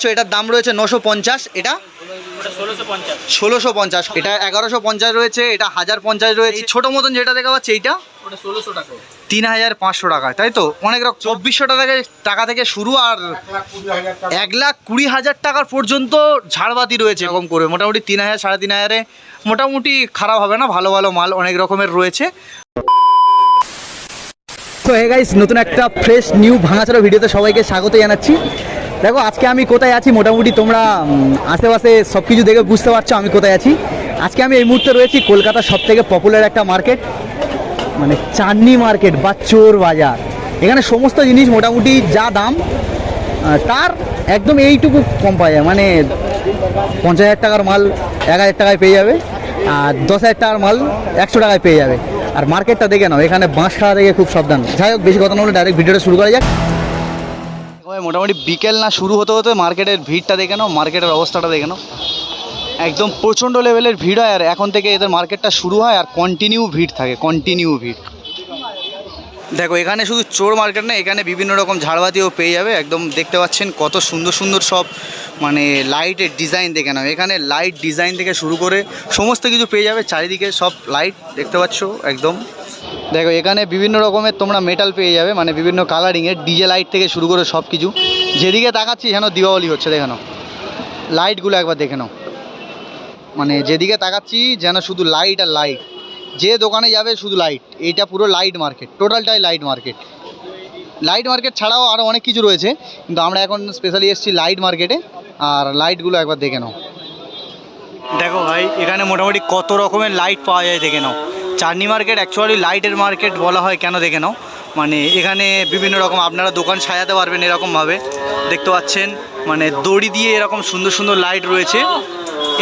পাচ্ছ, এটার দাম রয়েছে নশো পঞ্চাশ, এটা ষোলোশো পঞ্চাশ, এটা এগারোশো পঞ্চাশ রয়েছে, এটা হাজার পঞ্চাশ রয়েছে। ছোট মতন যেটা দেখা পাচ্ছে, এইটা তিন হাজার পাঁচশো টাকা, তাই তো? অনেক রকম চব্বিশশো টাকা টাকা থেকে শুরু আর এক লাখ কুড়ি হাজার টাকার পর্যন্ত ঝাড়বাতি রয়েছে এরকম করে। মোটামুটি তিন হাজার, সাড়ে তিন হাজারে। মোটামুটি খারাপ হবে না, ভালো ভালো মাল অনেক রকমের রয়েছে। তো হে গাইস নতুন একটা ফ্রেশ নিউ ভাঙাচোরা ভিডিওতে সবাইকে স্বাগত জানাচ্ছি। দেখো, আজকে আমি কোথায় আছি? মোটামুটি তোমরা আশেপাশে সব কিছু দেখে বুঝতে পারছ আমি কোথায় আছি। আজকে আমি এই মুহূর্তে রয়েছি কলকাতার সব থেকে পপুলার একটা মার্কেট মানে চাঁদনি মার্কেট বা চোর বাজার। এখানে সমস্ত জিনিস মোটামুটি যা দাম তার একদম এইটুকু কম পাওয়া যায়। মানে পঞ্চাশ হাজার টাকার মাল এক হাজার টাকায় পেয়ে যাবে, আর দশ হাজার টাকার মাল একশো টাকায় পেয়ে যাবে। আর মার্কেটটা দেখে নাও, এখানে বাঁশ খাওয়া দেখে খুব সাবধান। যাই হোক, বেশি কথা না বলে ডাইরেক্ট ভিডিওটা শুরু করা যাক। মোটামুটি বিকেল না শুরু হতে হতে মার্কেটের ভিড়টা দেখে নাও, মার্কেটের অবস্থাটা দেখে নাও। একদম প্রচণ্ড লেভেলের ভিড় হয় আর এখন থেকে এদের মার্কেটটা শুরু হয় আর কন্টিনিউ ভিড় থাকে কন্টিনিউ ভিড়। দেখো, এখানে শুধু চোর মার্কেট না, এখানে বিভিন্ন রকম ঝাড়বাতিও পেয়ে যাবে। একদম দেখতে পাচ্ছেন কত সুন্দর সুন্দর সব মানে লাইটের ডিজাইন দেখে নাও। এখানে লাইট ডিজাইন থেকে শুরু করে সমস্ত কিছু পেয়ে যাবে, চারিদিকে সব লাইট দেখতে পাচ্ছ একদম। দেখো, এখানে বিভিন্ন রকমের তোমরা মেটাল পেয়ে যাবে মানে বিভিন্ন কালারিংয়ের ডিজে লাইট থেকে শুরু করে সব কিছু যেদিকে তাকাচ্ছি, যেন দীপাবলি হচ্ছে, দেখে নাও। লাইটগুলো একবার দেখে নাও। মানে যেদিকে তাকাচ্ছি, যেন শুধু লাইট আর লাইট যে দোকানে যাবে, শুধু লাইট এইটা পুরো লাইট মার্কেট টোটালটাই লাইট মার্কেট লাইট মার্কেট ছাড়াও আরও অনেক কিছু রয়েছে, কিন্তু আমরা এখন স্পেশালি এসেছি লাইট মার্কেটে আর লাইটগুলো একবার দেখে নাও। দেখো ভাই, এখানে মোটামুটি কত রকমের লাইট পাওয়া যায়, দেখে নাও। চাটনি মার্কেট অ্যাকচুয়ালি লাইটের মার্কেট বলা হয়, কেন দেখে নাও। মানে এখানে বিভিন্ন রকম, আপনারা দোকান সাজাতে পারবেন এরকমভাবে। দেখতে পাচ্ছেন মানে দড়ি দিয়ে এরকম সুন্দর সুন্দর লাইট রয়েছে।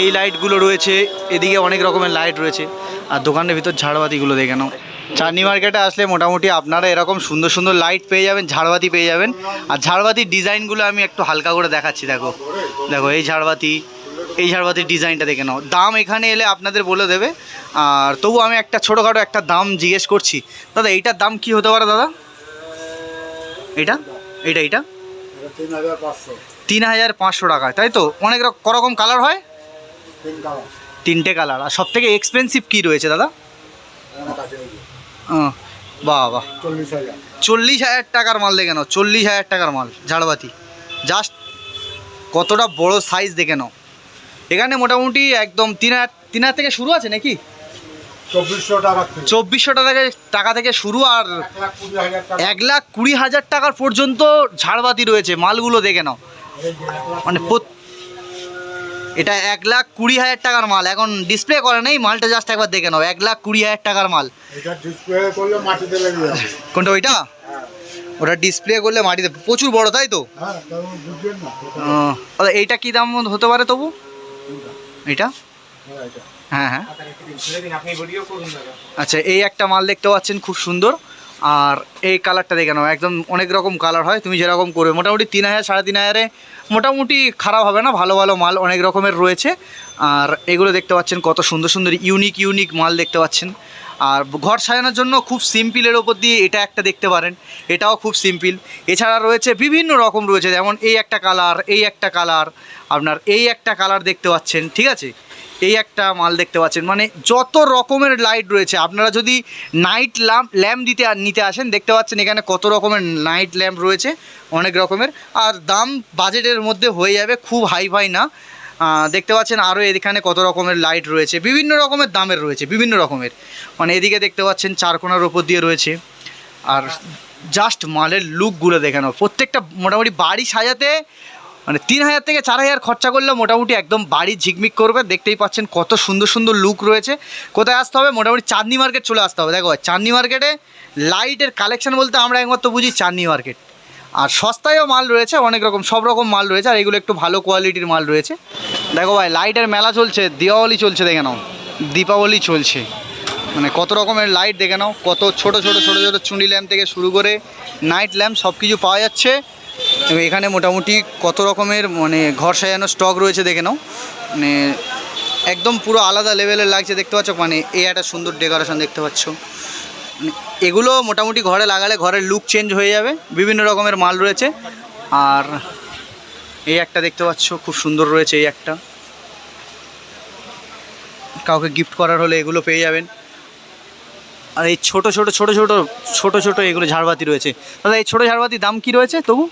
এই লাইটগুলো রয়েছে, এদিকে অনেক রকমের লাইট রয়েছে। আর দোকানের ভিতর ঝাড়বাতিগুলো দেখে নাও। চাটনি মার্কেটে আসলে মোটামুটি আপনারা এরকম সুন্দর সুন্দর লাইট পেয়ে যাবেন, ঝাড়বাতি পেয়ে যাবেন। আর ঝাড়বাতির ডিজাইনগুলো আমি একটু হালকা করে দেখাচ্ছি, দেখো। দেখো, এই ঝাড়বাতি এই ঝাড়বাতির ডিজাইনটা দেখে নাও। দাম এখানে এলে আপনাদের বলে দেবে। আর তবু আমি একটা ছোটোখাটো একটা দাম জিজ্ঞেস করছি। দাদা, এইটার দাম কি হতে পারে দাদা? এটা এইটা এইটা? তিন হাজার পাঁচশো তিন হাজার পাঁচশো টাকা, তাই তো? অনেক রকম কালার হয়? তিনটে কালার। আর সব থেকে এক্সপেন্সিভ কী রয়েছে দাদা? বাহ বাহ। চল্লিশ হাজার টাকার মাল দেখে নাও, চল্লিশ হাজার টাকার মাল, ঝাড়বাতি। জাস্ট কতটা বড় সাইজ দেখে নাও। এখানে মোটামুটি একদম তিন হাজার তিন হাজার থেকে শুরু আছে নাকি? চব্বিশশো টাকা টাকা থেকে শুরু আর এক লাখ কুড়ি হাজার টাকার পর্যন্ত ঝাড়বাতি রয়েছে মালগুলো দেখে নাও। মানে এটা এক লাখ কুড়ি হাজার টাকার মাল এখন ডিসপ্লে করে নেই মালটা জাস্ট একবার দেখে নাও এক লাখ কুড়ি হাজার টাকার মাল। কোনটা ওইটা? ওটা ডিসপ্লে করলে মাটিতে প্রচুর বড় তাই তো? হ্যাঁ এইটা কি দাম হতে পারে তবু? এটা? হ্যাঁ, হ্যাঁ। আচ্ছা এই একটা মাল দেখতে পাচ্ছেন খুব সুন্দর। আর এই কালারটা দেখে নাও একদম অনেক রকম কালার হয় তুমি যেরকম করবে। মোটামুটি তিন হাজার সাড়ে তিন হাজারে মোটামুটি খারাপ হবে না ভালো ভালো মাল অনেক রকমের রয়েছে। আর এগুলো দেখতে পাচ্ছেন কত সুন্দর সুন্দর ইউনিক ইউনিক মাল দেখতে পাচ্ছেন। আর ঘর সাজানোর জন্য খুব সিম্পলের ওপর দিয়ে এটা একটা দেখতে পারেন, এটাও খুব সিম্পল। এছাড়া রয়েছে বিভিন্ন রকম রয়েছে, যেমন এই একটা কালার, এই একটা কালার, আপনার এই একটা কালার দেখতে পাচ্ছেন, ঠিক আছে? এই একটা মাল দেখতে পাচ্ছেন মানে যত রকমের লাইট রয়েছে, আপনারা যদি নাইট ল্যাম্প ল্যাম্প দিতে নিতে আসেন, দেখতে পাচ্ছেন এখানে কত রকমের নাইট ল্যাম্প রয়েছে, অনেক রকমের, আর দাম বাজেটের মধ্যে হয়ে যাবে, খুব হাই ফাই না। দেখতে পাচ্ছেন আরও এখানে কত রকমের লাইট রয়েছে, বিভিন্ন রকমের দামের রয়েছে, বিভিন্ন রকমের। মানে এদিকে দেখতে পাচ্ছেন চারকোনার ওপর দিয়ে রয়েছে। আর জাস্ট মালের লুকগুলো দেখে নাও, প্রত্যেকটা মোটামুটি বাড়ি সাজাতে মানে তিন হাজার থেকে চার হাজার খরচা করলে মোটামুটি একদম বাড়ি ঝিকমিক করবে। দেখতেই পাচ্ছেন কত সুন্দর সুন্দর লুক রয়েছে। কোথায় আসতে হবে? মোটামুটি চাঁদনি মার্কেট চলে আসতে হবে। দেখো, চাঁদনি মার্কেটে লাইটের কালেকশন বলতে আমরা একমাত্র বুঝি চাঁদনি মার্কেট আর সস্তায়ও মাল রয়েছে, অনেক রকম, সব রকম মাল রয়েছে, আর এগুলো একটু ভালো কোয়ালিটির মাল রয়েছে। দেখো ভাই লাইটের মেলা চলছে, দীপাবলি চলছে, দেখে নাও। দীপাবলি চলছে। মানে কত রকমের লাইট দেখে নাও, কত ছোট ছোট ছোট ছোট চুনি ল্যাম্প থেকে শুরু করে নাইট ল্যাম্প সব কিছু পাওয়া যাচ্ছে। এখানে মোটামুটি কত রকমের মানে ঘর সাজানো স্টক রয়েছে, দেখে নাও। মানে একদম পুরো আলাদা লেভেলের লাগছে, দেখতে পাচ্ছ? মানে এই একটা সুন্দর ডেকোরেশন দেখতে পাচ্ছ। এগুলো মোটামুটি ঘরে লাগালে ঘরের লুক চেঞ্জ হয়ে যাবে, বিভিন্ন রকমের মাল রয়েছে। আর এই একটা দেখতে পাচ্ছ, খুব সুন্দর রয়েছে এই একটা। কাউকে গিফট করার হলে এগুলো পেয়ে যাবেন। আর এই ছোট ছোট ছোট ছোট ছোট ছোট এগুলো ঝাড়বাতি রয়েছে। দাদা, এই ছোট ঝাড়বাতির দাম কি রয়েছে তবু?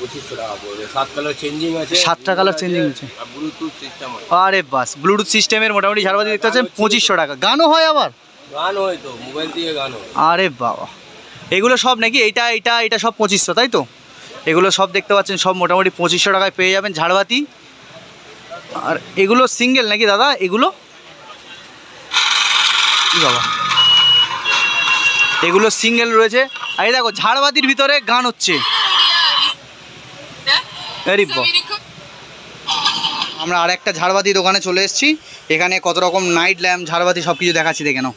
পঁচিশশো টাকা পড়বে। সাত কালার চেঞ্জিং আছে সাতটা কালার চেঞ্জিং আছে ব্লুটুথ সিস্টেম আছে। আরে বাস ব্লুটুথ সিস্টেমের মোটামুটি ঝাড়বাতি দেখতে পাচ্ছেন পঁচিশশো টাকা। গানও হয় আবার? গান হয় তো মোবাইল থেকে গান হয়। আরে বাবা। এগুলো সব নাকি এটা এটা এটা সব পঁচিশশো তাই তো? এগুলো সব দেখতে পাচ্ছেন সব মোটামুটি পঁচিশশো টাকায় পেয়ে যাবেন ঝাড়বাতি। আর এগুলো সিঙ্গেল নাকি দাদা? এগুলো? কি বাবা। এগুলো সিঙ্গেল রয়েছে। আর এই দেখো ঝাড়বাতির ভিতরে গান হচ্ছে। আমরা আর একটা ঝাড়বাতি দোকানে চলে এসেছি। এখানে কত রকম নাইট ল্যাম্প ঝাড়বাতি সব কিছু দেখাচ্ছি দেখে নাও।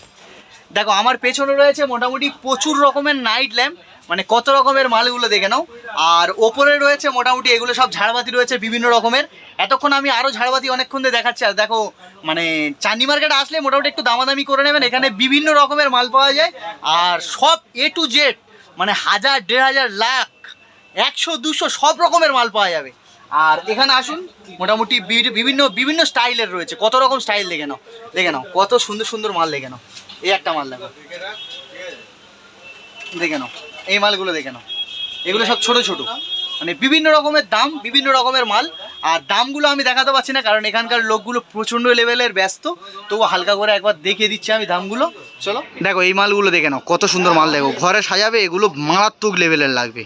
দেখো আমার পেছনে রয়েছে মোটামুটি প্রচুর রকমের নাইট ল্যাম্প মানে কত রকমের মালগুলো দেখে নাও। আর ওপরে রয়েছে মোটামুটি এগুলো সব ঝাড়বাতি রয়েছে বিভিন্ন রকমের। এতক্ষণ আমি আরও ঝাড়বাতি অনেকক্ষণ ধরে দেখাচ্ছি। আর দেখো মানে চান্দি মার্কেটে আসলে মোটামুটি একটু দামাদামি করে নেবেন। এখানে বিভিন্ন রকমের মাল পাওয়া যায়। আর সব এ টু জেড মানে হাজার দেড় হাজার লাখ একশো, দুশো, সব রকমের মাল পাওয়া যাবে। আর এখানে আসুন, মোটামুটি বিভিন্ন বিভিন্ন স্টাইলের রয়েছে। কত রকম স্টাইল দেখে নাও। দেখে নাও, কত সুন্দর সুন্দর মাল দেখে নাও। এই একটা মাল দেখো। দেখে নাও, এই মালগুলো দেখে নাও। এগুলো সব ছোট ছোট। মানে বিভিন্ন রকমের দাম, বিভিন্ন রকমের মাল। আর দামগুলো আমি দেখাতে পারছি না, কারণ এখানকার লোকগুলো প্রচণ্ড লেভেলের ব্যস্ত। তবু হালকা করে একবার দেখিয়ে দিচ্ছি আমি দামগুলো। চলো। দেখো, এই মালগুলো দেখে নাও, কত সুন্দর মাল দেখো। ঘরে সাজাবে, এগুলো মারাত্মক লেভেলের লাগবে।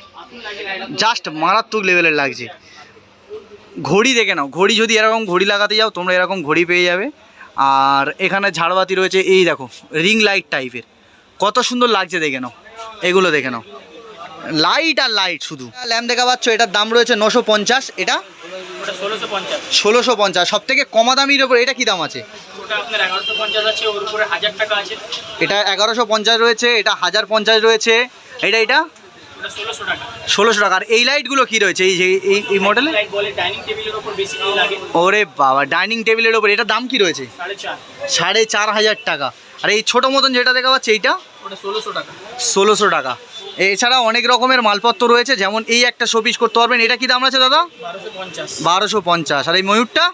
জাস্ট মারাত্মক লেভেলের লাগছে। ঘড়ি দেখে নাও ঘড়ি যদি এরকম ঘড়ি লাগাতে যাও তোমরা এরকম ঘড়ি পেয়ে যাবে। আর এখানে ঝাড়বাতি রয়েছে এই দেখো রিং লাইট টাইপের কত সুন্দর লাগছে দেখে নাও এগুলো দেখে নাও। লাইট আর লাইট শুধু। ল্যাম্প দেখা পাচ্ছ এটার দাম রয়েছে নশো পঞ্চাশ এটা ষোলোশো পঞ্চাশ। সব থেকে কমা দামির ওপর এটা কী দাম আছে। এটা এগারোশো পঞ্চাশ রয়েছে এটা হাজার পঞ্চাশ রয়েছে। এটা এটা? ষোলোশো টাকা। আর এই লাইটগুলো কী রয়েছে? এই যে এই এই মডেলে ওরে বাবা ডাইনিং টেবিলের ওপর। এটার দাম কি রয়েছে? সাড়ে চার। হাজার টাকা। আর এই ছোটো মতন যেটা দেখা পাচ্ছে এইটা? ষোলোশো টাকা। ষোলোশো টাকা। এছাড়া অনেক রকমের মালপত্র রয়েছে। যেমন এই একটা শোপিস করতে পারবেন। এটা কি দাম আছে দাদা? বারোশো পঞ্চাশ। আর এই ময়ূরটা?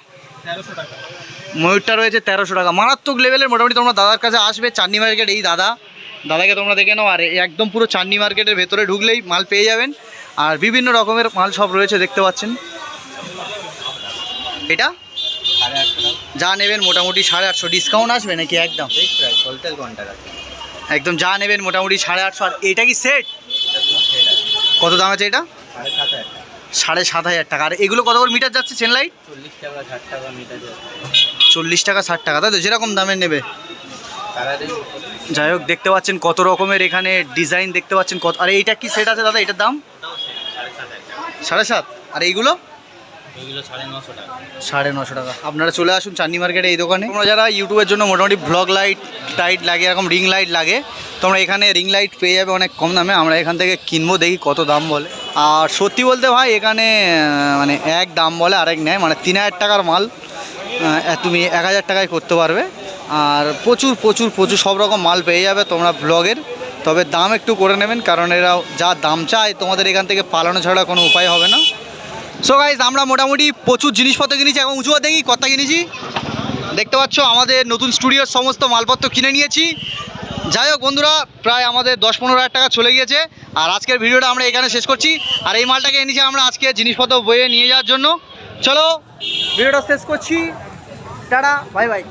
ময়ূরটা রয়েছে তেরোশো টাকা। মারাত্মক লেভেলের মোটামুটি তোমরা দাদার কাছে আসবে। চান্দি মার্কেট এই দাদা। দাদাকে তোমরা দেখে নাও আর একদম পুরো চান্দি মার্কেটের ভেতরে ঢুকলেই মাল পেয়ে যাবেন। আর বিভিন্ন রকমের মাল সব রয়েছে দেখতে পাচ্ছেন। এটা? যা নেবেন মোটামুটি সাড়ে আটশো। ডিসকাউন্ট আসবে নাকি একদম? একদম যা নেবেন মোটামুটি সাড়ে আটশো। আর এটা কি সেট কত দাম আছে এটা? সাড়ে সাত হাজার টাকা। আর এগুলো কত করে মিটার যাচ্ছে চেন লাইট? চল্লিশ টাকা ষাট টাকা তাই তো যেরকম দামের নেবে? যাই হোক দেখতে পাচ্ছেন কত রকমের এখানে ডিজাইন দেখতে পাচ্ছেন কত আর এইটা কি সেট আছে দাদা? এটার দাম? সাড়ে সাত। আর এইগুলো? সাড়ে নশো টাকা। আপনারা চলে আসুন চান্দি মার্কেটে এই দোকানে। তোমরা যারা ইউটিউবের জন্য মোটামুটি ব্লগ লাইট টাইট লাগে এরকম রিং লাইট লাগে তোমরা এখানে রিং লাইট পেয়ে যাবে অনেক কম দামে। আমরা এখান থেকে কিনবো দেখি কত দাম বলে। আর সত্যি বলতে ভাই এখানে মানে এক দাম বলে আরেক নেয়। মানে তিন হাজার টাকার মাল তুমি এক হাজার টাকায় করতে পারবে। আর প্রচুর প্রচুর প্রচুর সব রকম মাল পেয়ে যাবে তোমরা ব্লগের তবে দাম একটু করে নেবেন, কারণ এরা যা দাম চায় তোমাদের এখান থেকে পালানো ছাড়া কোনো উপায় হবে না। সো গাইজ আমরা মোটামুটি প্রচুর জিনিসপত্র কিনেছি এবং উঁচু দেখি, কত কিনেছি? দেখতে পাচ্ছ, আমাদের নতুন স্টুডিওর সমস্ত মালপত্র কিনে নিয়েছি। যাই হোক বন্ধুরা, প্রায় আমাদের দশ পনেরো হাজার টাকা চলে গিয়েছে। আর আজকের ভিডিওটা আমরা এখানে শেষ করছি। আর এই মালটাকে এনেছি আমরা আজকে জিনিসপত্র বয়ে নিয়ে যাওয়ার জন্য। চলো ভিডিওটা শেষ করছি। Tata bye bye